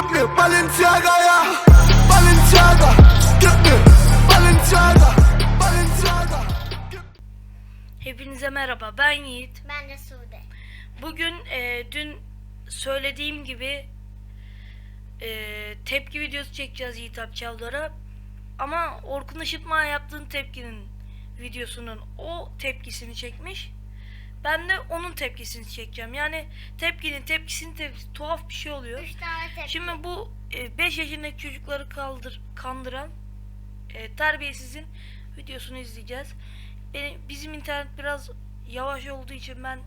Gib mir Balenciaga, ja. Balenciaga. Gib mir Balenciaga. Balenciaga. Hepinize merhaba ben Yiğit. Ben de Sude. Bugün e, dün söylediğim gibi e, tepki videosu çekeceğiz Yiğit Apçavlara. Ama Orkun Işıtma yaptığın tepkinin videosunun o tepkisini çekmiş. Ben de onun tepkisini çekeceğim. Yani tepkinin tepkisinin tepkisi tuhaf bir şey oluyor. Üç tane tepki. Şimdi bu 5 yaşındaki çocukları kaldır kandıran e, terbiyesizin videosunu izleyeceğiz. Benim, bizim internet biraz yavaş olduğu için ben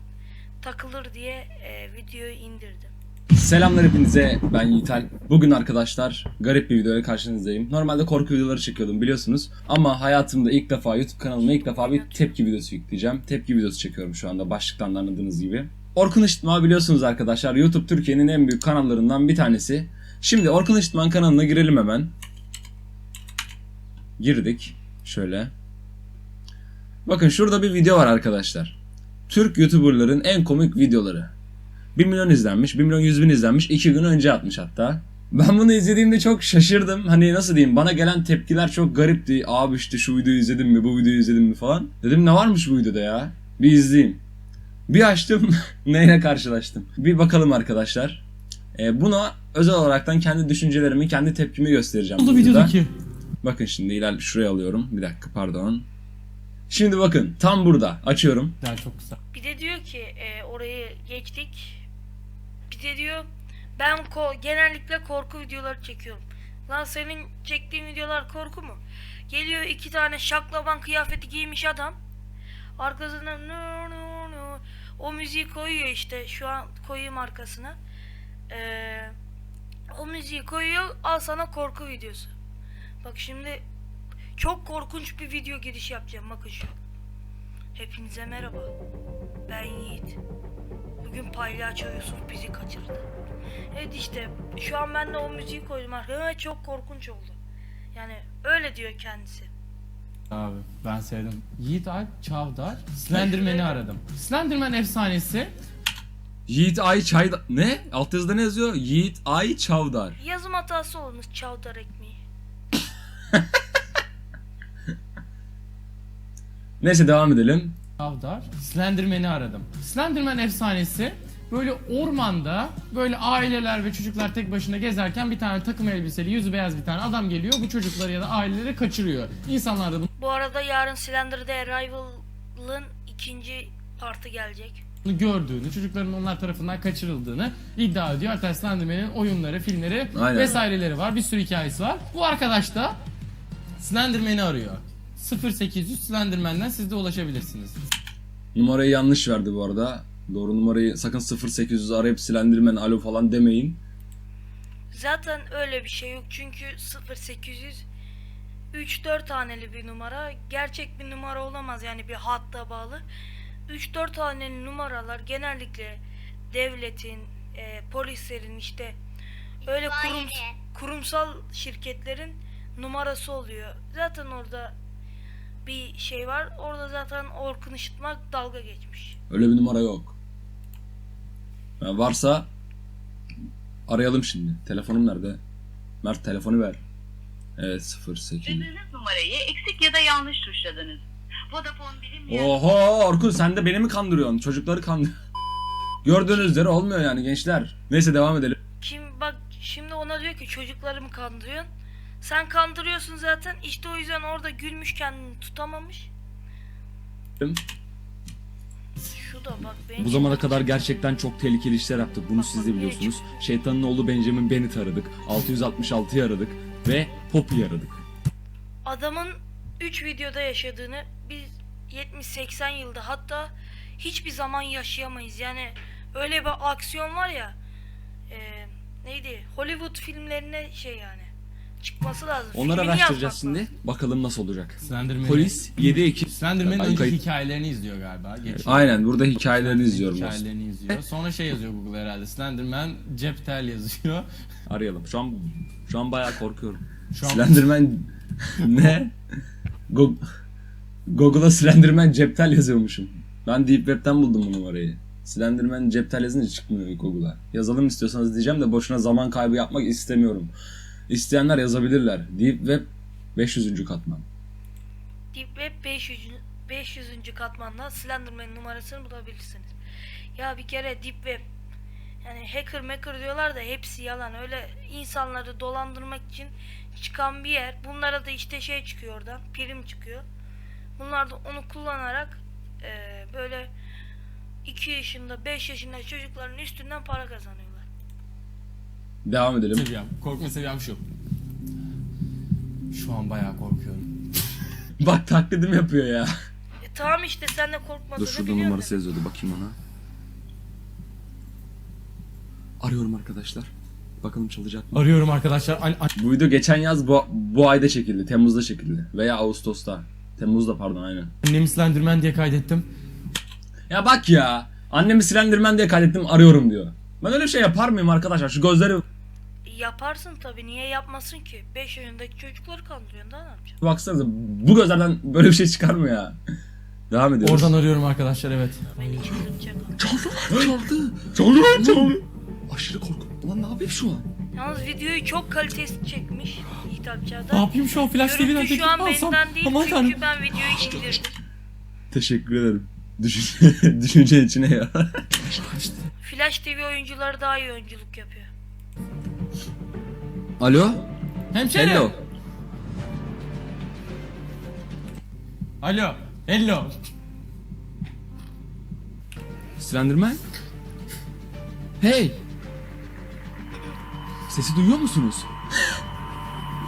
takılır diye e, videoyu indirdim. Selamlar hepinize ben Yiğitel. Bugün arkadaşlar garip bir videoya karşınızdayım. Normalde korku videoları çekiyordum biliyorsunuz. Ama hayatımda ilk defa YouTube kanalıma ilk defa bir tepki videosu yükleyeceğim. Tepki videosu çekiyorum şu anda başlıktan da anladığınız gibi. Orkun Işıtma biliyorsunuz arkadaşlar YouTube Türkiye'nin en büyük kanallarından bir tanesi. Şimdi Orkun Işıtman kanalına girelim hemen. Girdik. Şöyle. Bakın şurada bir video var arkadaşlar. Türk YouTuber'ların en komik videoları. 1 milyon izlenmiş, 1 milyon 100 bin izlenmiş. 2 gün önce atmış hatta. Ben bunu izlediğimde çok şaşırdım. Hani nasıl diyeyim bana gelen tepkiler çok garipti. Abi işte şu videoyu izledin mi, bu videoyu izledin mi falan. Dedim ne varmış bu videoda ya? Bir izleyeyim. Bir açtım neyle karşılaştım. Bir bakalım arkadaşlar. Ee, buna özel olaraktan kendi düşüncelerimi, kendi tepkimi göstereceğim. oldu bu videoda. videodaki? Bakın şimdi iler şuraya alıyorum. Bir dakika pardon. Şimdi bakın tam burada açıyorum. Güzel çok güzel. Bir de diyor ki e, orayı geçtik. De diyor ben ko- genellikle korku videoları çekiyorum. Lan senin çektiğin videolar korku mu? Geliyor iki tane şaklaban kıyafeti giymiş adam. Arkasına nı nı nı o müziği koyuyor işte şu an koyayım arkasına. Ee, o müziği koyuyor al sana korku videosu. Bak şimdi çok korkunç bir video giriş yapacağım bakın şu. Hepinize merhaba. Ben Yiğit. Bugün palyaço Yusuf bizi kaçırdı. Evet işte şu an ben de o müziği koydum arkaya ve çok korkunç oldu. Yani öyle diyor kendisi. Abi ben sevdim. Yiğit Alp Çavdar Slenderman'i aradım. Slenderman efsanesi Yiğit Ay Çayda... Ne? Alt yazıda ne yazıyor? Yiğit Ay Çavdar. Yazım hatası olmuş çavdar ekmeği. Neyse devam edelim. Çavdar Slenderman'i aradım. Slenderman efsanesi böyle ormanda böyle aileler ve çocuklar tek başına gezerken bir tane takım elbiseli yüzü beyaz bir tane adam geliyor. Bu çocukları ya da aileleri kaçırıyor. İnsanlar da Bu arada yarın Slender'da Arrival'ın ikinci partı gelecek. bunu gördüğünü, çocukların onlar tarafından kaçırıldığını iddia ediyor. Hatta Slenderman'in oyunları, filmleri Aynen. vesaireleri var. Bir sürü hikayesi var. Bu arkadaş da Slenderman'i arıyor. 0800 Slenderman'den siz de ulaşabilirsiniz. Numarayı yanlış verdi bu arada. Doğru numarayı sakın 0800 arayıp Slenderman alo falan demeyin. Zaten öyle bir şey yok çünkü 0800 3-4 haneli bir numara gerçek bir numara olamaz yani bir hatta bağlı. 3-4 haneli numaralar genellikle devletin, e, polislerin işte öyle kurum, kurumsal şirketlerin numarası oluyor. Zaten orada bir şey var. Orada zaten Orkun Işıtmak dalga geçmiş. Öyle bir numara yok. Ya varsa arayalım şimdi. Telefonum nerede? Mert telefonu ver. Evet 08. Aradığınız numarayı eksik ya da yanlış tuşladınız. Vodafone bilinmeyen Oho Orkun sen de beni mi kandırıyorsun? Çocukları kandır. Gördüğünüz üzere olmuyor yani gençler. Neyse devam edelim. Kim bak şimdi ona diyor ki çocuklarımı kandırıyorsun. Sen kandırıyorsun zaten. İşte o yüzden orada gülmüş kendini tutamamış. Şu da bak beni Bu zamana kadar gerçekten çok tehlikeli işler yaptık. Bunu siz de biliyorsunuz. Şeytanın oğlu Benjamin Bennett'i aradık. 666'yı aradık. Ve Poppy'yi aradık. adamın 3 videoda yaşadığını biz 70-80 yılda hatta hiçbir zaman yaşayamayız. Yani öyle bir aksiyon var ya e, neydi Hollywood filmlerine şey yani çıkması lazım. Onları Filmini araştıracağız şimdi. lazım. Bakalım nasıl olacak. Polis 7 Ekim. Slenderman'in Ben önce kayıt- hikayelerini izliyor galiba. Geçiyor. Aynen burada hikayelerini izliyorum. Hikayelerini izliyor. Sonra şey yazıyor Google herhalde. Slenderman cep tel yazıyor. Arayalım. Şu an şu an bayağı korkuyorum. Şu an Slenderman ne? Go- Google'a Slenderman ceptel yazıyormuşum. Ben Deep Web'ten buldum bu numarayı. Slenderman cep telesinde çıkmıyor Google'a. Yazalım istiyorsanız diyeceğim de boşuna zaman kaybı yapmak istemiyorum. İsteyenler yazabilirler. Deep Web 500. katman. Deep Web 500. 500. katmanda Slenderman numarasını bulabilirsiniz. Ya bir kere Deep Web yani hacker maker diyorlar da hepsi yalan. Öyle insanları dolandırmak için çıkan bir yer. Bunlara da işte şey çıkıyor oradan. Prim çıkıyor. Bunlar da onu kullanarak eee, böyle 2 yaşında 5 yaşında çocukların üstünden para kazanıyorlar. Devam edelim. Seviyem, korkma seviyem şu. Şu an bayağı korkuyorum. Bak taklidim yapıyor ya. E tamam işte sen de korkmadığını Dur şurada biliyorum numarası yazıyordu bakayım ona. Arıyorum arkadaşlar. Bakalım çalacak mı? Arıyorum arkadaşlar. An- an- Bu video geçen yaz bu, bu ayda çekildi. Temmuz'da çekildi. Veya Ağustos'ta. Temmuz'da pardon aynen. annemi Slenderman diye kaydettim. Ya bak ya. Annemi Slenderman diye kaydettim arıyorum diyor. Ben öyle bir şey yapar mıyım arkadaşlar? Şu gözleri Yaparsın tabi niye yapmasın ki? 5 yaşındaki çocukları kandırıyorsun daha ne yapacaksın? baksanıza. Bu gözlerden böyle bir şey çıkar mı ya? Devam ediyoruz. Oradan arıyorum arkadaşlar evet. Beni çıldırtacak. Çaldı. Çaldı lan çaldı. Aşırı korktum. Ulan ne yapayım şu an? Yalnız videoyu çok kalitesiz çekmiş Ne hitapçıda. yapayım şu an Flash TV'den Görüntü şu an benden değil Aman çünkü tanrım. ben videoyu indirdim. Teşekkür ederim. Düşünce, düşünce içine ya. Flash TV oyuncuları daha iyi oyunculuk yapıyor. Alo? Hemşerim. Hello. Alo. Hello. Slenderman? Hey! Sesi duyuyor musunuz?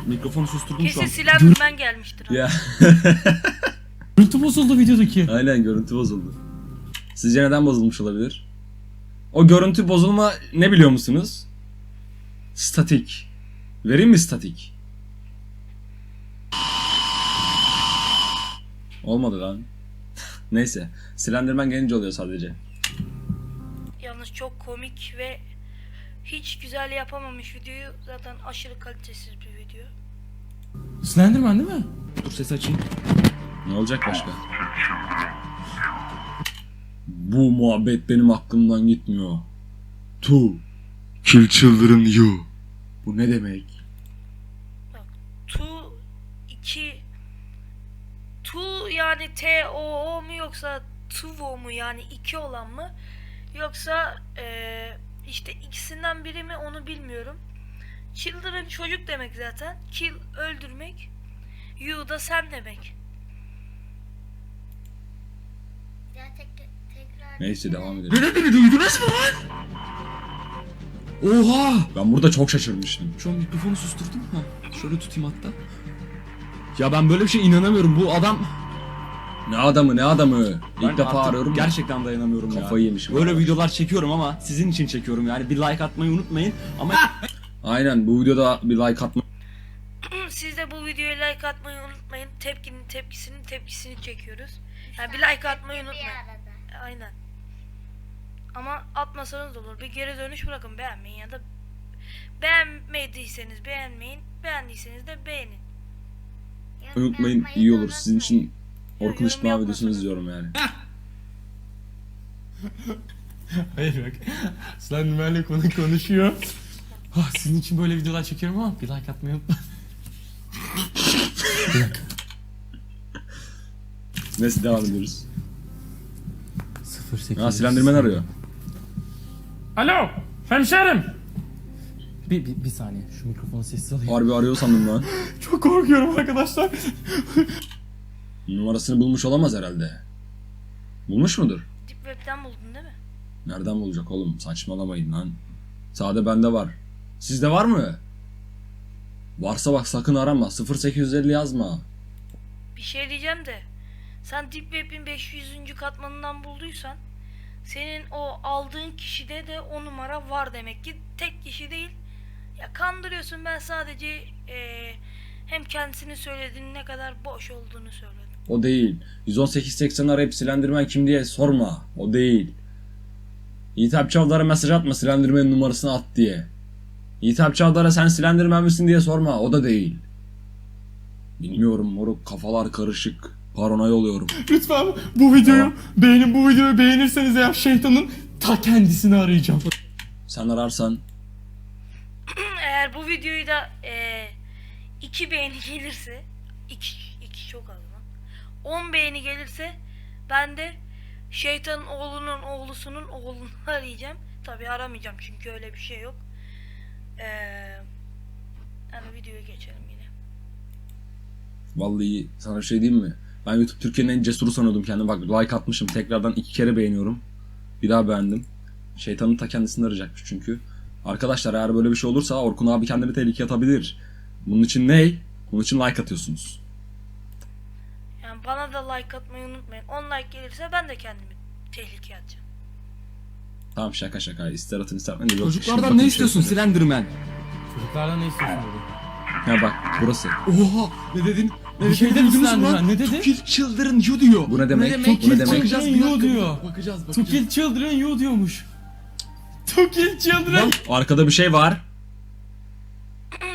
Mikrofonu susturdum şu Kesin an. Slenderman gelmiştir. ya. Görüntü bozuldu videodaki. Aynen görüntü bozuldu. Sizce neden bozulmuş olabilir? O görüntü bozulma ne biliyor musunuz? Statik. Vereyim mi statik? Olmadı lan. Neyse. Slenderman gelince oluyor sadece. Yalnız çok komik ve hiç güzel yapamamış videoyu. Zaten aşırı kalitesiz bir video. Slenderman değil mi? Dur ses açayım. Ne olacak başka? Bu muhabbet benim aklımdan gitmiyor. Tu. Kill children you. Bu ne demek? Tu 2 Tu yani T O O mu yoksa Tuvo mu yani iki olan mı yoksa eee, işte ikisinden biri mi onu bilmiyorum. Children çocuk demek zaten. Kill öldürmek. You da sen demek. Ya tek, tekrar Neyse devam edelim. Beni beni duydunuz mu lan? Oha! Ben burada çok şaşırmıştım. Şu an mikrofonu susturdum. Ha, şöyle tutayım hatta. Ya ben böyle bir şey inanamıyorum. Bu adam... Ne adamı ne adamı? İlk Ben defa artık arıyorum. Gerçekten dayanamıyorum ya. Kafayı yemişim. Böyle videolar çekiyorum ama sizin için çekiyorum yani. Bir like atmayı unutmayın. Ama Aynen bu videoda bir like atma. Siz de bu videoya like atmayı unutmayın. Tepkinin tepkisinin tepkisini çekiyoruz. Yani bir like atmayı unutmayın. arada. Aynen. Ama atmasanız da olur. Bir geri dönüş bırakın beğenmeyin ya da beğenmediyseniz beğenmeyin. Beğendiyseniz de beğenin. Unutmayın iyi olur. Sizin için. Orkun Işıtma videosunu yapmasanız. izliyorum yani. Hayır bak. Slenderman'le konu konuşuyor. Ah, sizin için böyle videolar çekiyorum ama bir like atmayı unutmayın. Neyse devam ediyoruz. 08. Ha Slenderman arıyor. Alo. Hemşerim. Bir, bir, bir saniye şu mikrofonu sessiz alayım. Harbi arıyor sandım lan. Çok korkuyorum arkadaşlar. Numarasını bulmuş olamaz herhalde. Bulmuş mudur? Deep Web'den buldun değil mi? Nereden bulacak oğlum? Saçmalamayın lan. Sade bende var. Sizde var mı? Varsa bak sakın arama. 0850 yazma. Bir şey diyeceğim de sen Deep Web'in 500. katmanından bulduysan senin o aldığın kişide de o numara var demek ki tek kişi değil. Ya kandırıyorsun ben sadece eee, hem kendisini söylediğin ne kadar boş olduğunu söyledim. O değil. 11880 arayıp Slenderman kim diye sorma. O değil. Yiğitap Çavdar'a mesaj atma Slenderman'ın numarasını at diye. Yiğitap Çavdar'a sen Slenderman misin diye sorma. O da değil. Bilmiyorum moruk kafalar karışık. Paranoya oluyorum. Lütfen bu videoyu Tamam. beğenin bu videoyu beğenirseniz eğer şeytanın ta kendisini arayacağım. Sen ararsan Eğer bu videoyu da eee 2 beğeni gelirse 2 2 çok az lan. 10 beğeni gelirse ben de şeytanın oğlunun oğlusunun oğlunu arayacağım. Tabi aramayacağım çünkü öyle bir şey yok. Eee yani videoya geçelim yine. vallahi sana şey diyeyim mi? Ben YouTube Türkiye'nin en cesuru sanıyordum kendimi. Bak like atmışım. Tekrardan iki kere beğeniyorum. Bir daha beğendim. Şeytanın ta kendisini arayacakmış çünkü. Arkadaşlar eğer böyle bir şey olursa Orkun abi kendini tehlikeye atabilir. Bunun için ne? Bunun için like atıyorsunuz. Yani bana da like atmayı unutmayın. 10 like gelirse ben de kendimi tehlikeye atacağım. Tamam şaka şaka. İster atın ister atmayın. Yok, Çocuklardan ne istiyorsun şey. Slenderman? Çocuklardan ne istiyorsun dedi. Ha bak burası. Oha ne dedin? Şey dedin? Slenderman, lan? ne dedi? To kill children you diyor. Bu ne demek? Ne Bu demek? ne demek? Bakacağız bir You dakika. diyor. Bakacağız To bakacağız. kill children you diyormuş. To kill children. Arkada bir şey var.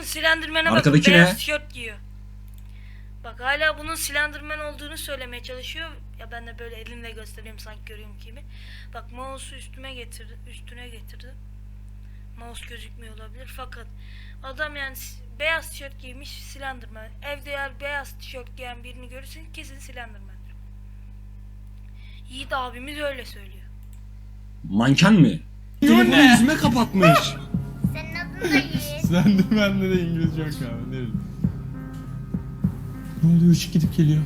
Slenderman'e bakın Arkadaki beyaz ne? tişört giyiyor. Bak hala bunun Slenderman olduğunu söylemeye çalışıyor. Ya ben de böyle elimle göstereyim sanki görüyorum gibi. Bak mouse'u üstüme getirdi, üstüne getirdi. Mouse gözükmüyor olabilir fakat adam yani beyaz tişört giymiş Slenderman. Evde eğer beyaz tişört giyen birini görürsen kesin Slenderman'dır. Yiğit abimiz öyle söylüyor. Manken mi? Telefonu yüzüme kapatmış. Senin adın da Yiğit. Slenderman'de de İngilizce yok abi. Ne bileyim. Ne oluyor? Işık gidip geliyor.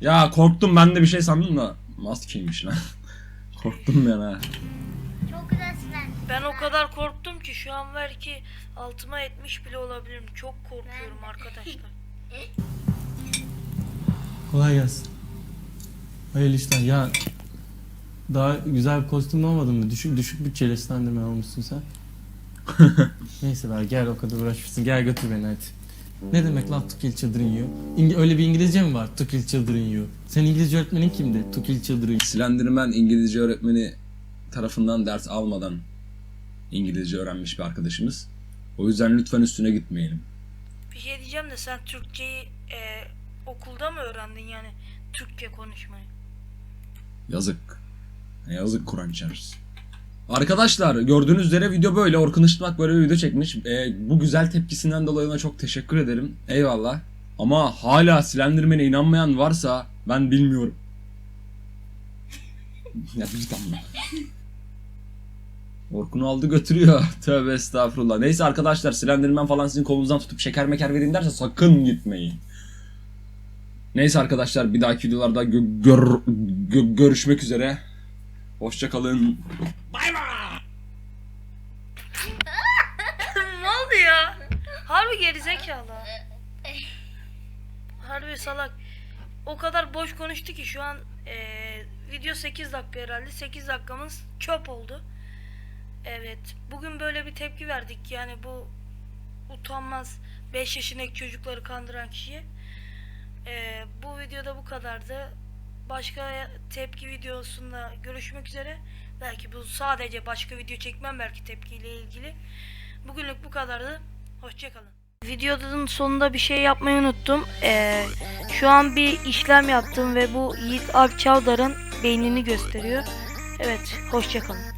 Ya korktum ben de bir şey sandım da maskeymiş lan. korktum ben ha. Ben o kadar korktum ki şu an belki altıma etmiş bile olabilirim. Çok korkuyorum arkadaşlar. Kolay gelsin. Hayırlı işler. Ya daha güzel bir kostüm olmadın mı? Düşük düşük bütçeli Slenderman olmuşsun sen. Neyse be gel o kadar uğraşmışsın. Gel götür beni hadi. Ne demek lan to kill children you? İngi- öyle bir İngilizce mi var? To kill children you. Senin İngilizce öğretmenin kimdi? To kill children you. Slenderman İngilizce öğretmeni tarafından ders almadan İngilizce öğrenmiş bir arkadaşımız. O yüzden lütfen üstüne gitmeyelim. Bir şey diyeceğim de sen Türkçeyi e, okulda mı öğrendin yani Türkçe konuşmayı? Yazık. Yazık Kur'an çarpsın. Arkadaşlar gördüğünüz üzere video böyle. Orkun Işıtmak böyle bir video çekmiş. Ee, bu güzel tepkisinden dolayı ona çok teşekkür ederim. Eyvallah. Ama hala Slenderman'e inanmayan varsa ben bilmiyorum. ya bir damla. Orkun'u aldı götürüyor. Tövbe estağfurullah. Neyse arkadaşlar Slenderman falan sizin kolunuzdan tutup şeker meker vereyim derse sakın gitmeyin. Neyse arkadaşlar bir dahaki videolarda gö- gör- gö- görüşmek üzere. Hoşçakalın. ne oldu ya? Harbi gerizekalı. Harbi salak. O kadar boş konuştu ki şu an e, video 8 dakika herhalde. 8 dakikamız çöp oldu. Evet. Bugün böyle bir tepki verdik. Yani bu utanmaz 5 yaşındaki çocukları kandıran kişiye. E, bu videoda bu kadardı. Başka tepki videosunda görüşmek üzere. Belki bu sadece başka video çekmem belki tepkiyle ilgili. Bugünlük bu kadardı. Hoşçakalın. Videonun sonunda bir şey yapmayı unuttum. Ee, şu an bir işlem yaptım ve bu Yiğit Alp Çavdar'ın beynini gösteriyor. Evet, hoşçakalın.